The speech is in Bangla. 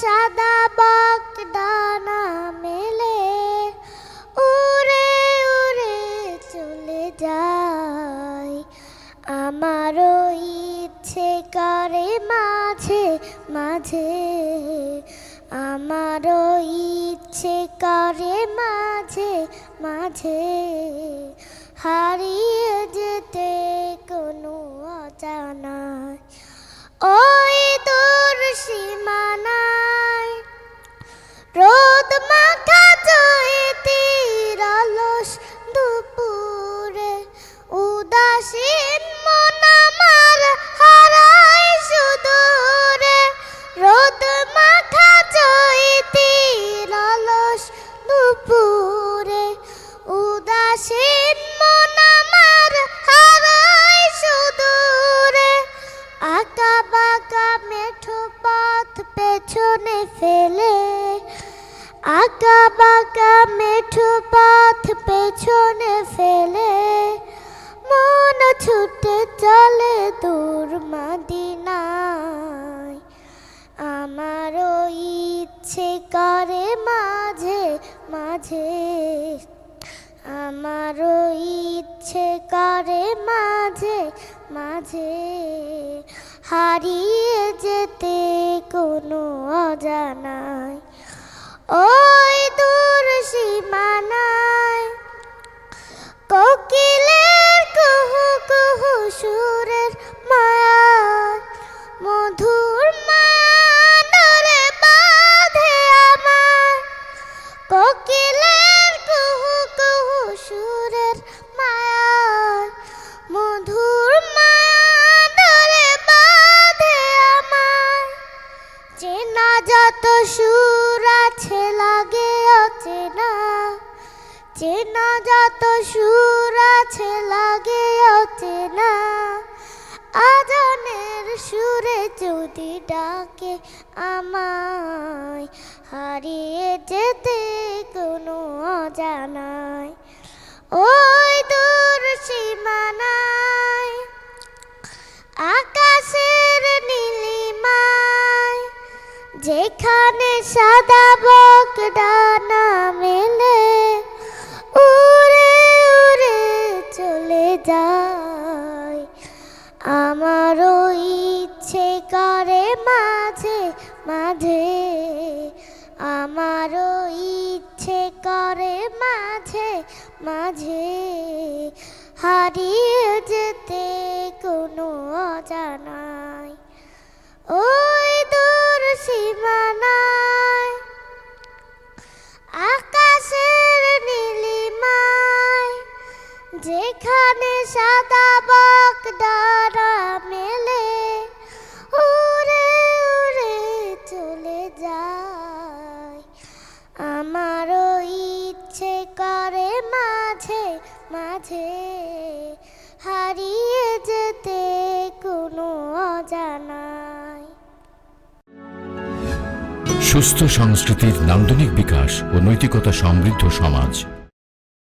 সাদা বক ডানা মেলে, উড়ে উড়ে চলে যায়। আমারও ইচ্ছে করে মাঝে মাঝে। আমারও ইচ্ছে করে মাঝে মাঝে। হারিয়ে যেতে কোনো অজানায় দুপুরে উদাসীন মন আমার হারায় সুদূরে। আঁকা বাঁকা মেঠো পথ পেছনে ফেলে। আঁকা বাঁকা মেঠো পথ পেছনে ফেলে। মন ছুটে চলে দূর মাদিনায়। আমারও ইচ্ছে করে মাঝে আমারও ইচ্ছে করে মাঝে মাঝে হারিয়ে যেতে কোনো অজানায়। ওই চেনা যত সুর আছে, লাগে অচেনা আজানের সুরে যদি ডাকে আমায়, হারিয়ে যেতে কোনো অজানায়। ওই দূর সীমানায়, আকাশের নীলিমায়, যেখানে সাদা বক ডানা মেলে উড়ে উড়ে চলে যায় আমারও ইচ্ছে করে মাঝে মাঝে। আমারও ইচ্ছে করে মাঝে মাঝে। হারিয়ে যেতে কোনো অজানায় যেখানে সাদা বক ডানা মেলে, উড়ে উড়ে চলে যায়। আমারও ইচ্ছে করে মাঝে মাঝে হারিয়ে যেতে কোনো অজানায় সুস্থ সংস্কৃতির নান্দনিক বিকাশ ও নৈতিকতা সমৃদ্ধ সমাজ।